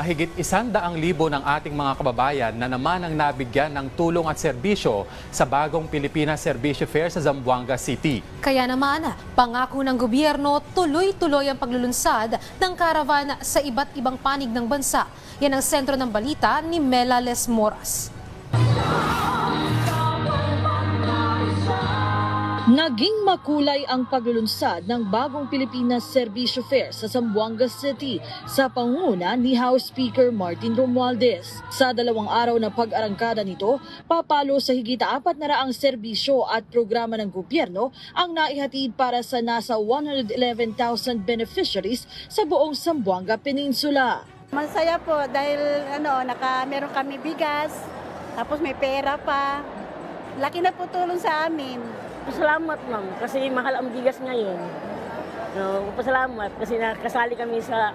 mahigit isandaang libo ng ating mga kababayan na naman ang nabigyan ng tulong at serbisyo sa bagong Pilipinas Servicio Fair sa Zamboanga City. Kaya naman, pangako ng gobyerno, tuloy-tuloy ang paglulunsad ng karavan sa iba't ibang panig ng bansa. Yan ang sentro ng balita ni Mela Les Moras. Naging makulay ang paglulunsad ng bagong Pilipinas Servisyo Fair sa Zamboanga City sa pangunguna ni House Speaker Martin Romualdez. Sa dalawang araw na pag-arangkada nito, papalo sa higit apat na raang serbisyo at programa ng gobyerno ang naihatid para sa nasa 111,000 beneficiaries sa buong Zamboanga Peninsula. Masaya po dahil ano, naka, meron kami bigas, tapos may pera pa. Laki na po tulong sa amin. Pasalamat ma'am kasi mahal ang bigas ngayon. No, pasalamat kasi nakasali kami sa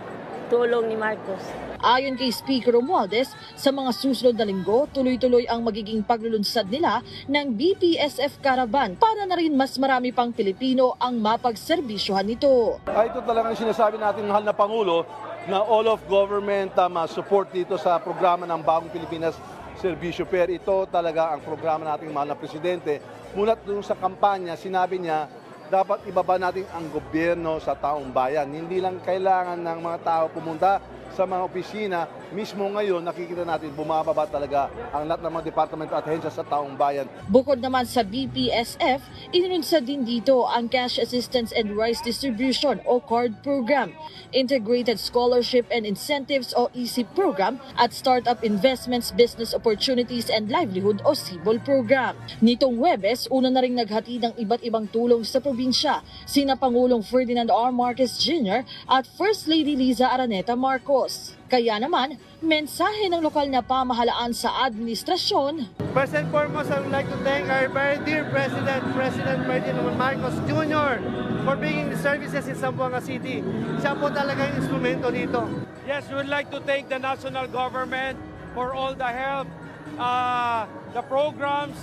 tulong ni Marcos. Ayon kay Speaker Romualdez, sa mga susunod na linggo, tuloy-tuloy ang magiging paglulunsad nila ng BPSF Caravan para na rin mas marami pang Pilipino ang mapagserbisyohan nito. Ah, ito talagang sinasabi natin mahal na Pangulo na all of government um, ah, support dito sa programa ng Bagong Pilipinas Servisyo Fair. Ito talaga ang programa nating mahal na Presidente. Mulat doon sa kampanya, sinabi niya, dapat ibaba natin ang gobyerno sa taong bayan. Hindi lang kailangan ng mga tao pumunta sa mga opisina. Mismo ngayon, nakikita natin bumababa talaga ang lahat ng mga departamento at ahensya sa taong bayan. Bukod naman sa BPSF, inunsad din dito ang Cash Assistance and Rice Distribution o CARD program, Integrated Scholarship and Incentives o EC program at Startup Investments, Business Opportunities and Livelihood o CIBOL program. Nitong Webes, una na rin naghati ng iba't ibang tulong sa probinsya, sina Pangulong Ferdinand R. Marcos Jr. at First Lady Liza Araneta Marcos. Kaya naman, mensahe ng lokal na pamahalaan sa administrasyon, First and foremost, I would like to thank our very dear President, President Ferdinand Marcos Jr. for bringing the services in Zamboanga City. Siya po talaga yung instrumento dito. Yes, we would like to thank the national government for all the help, uh, the programs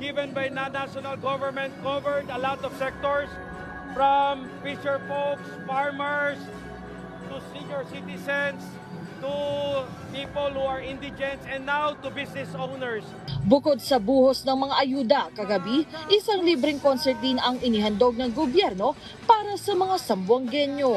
given by the national government covered a lot of sectors from fisher folks, farmers, to senior citizens, to people who are indigents, and now to business owners. Bukod sa buhos ng mga ayuda kagabi, isang libreng concert din ang inihandog ng gobyerno para sa mga Sambuangenyo.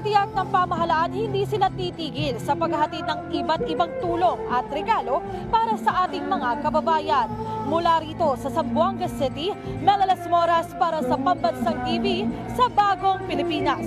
Pagtitiyak ng pamahalaan, hindi sila titigil sa paghahatid ng iba't ibang tulong at regalo para sa ating mga kababayan. Mula rito sa Zamboanga City, Melalas Moras para sa Pambansang TV sa Bagong Pilipinas.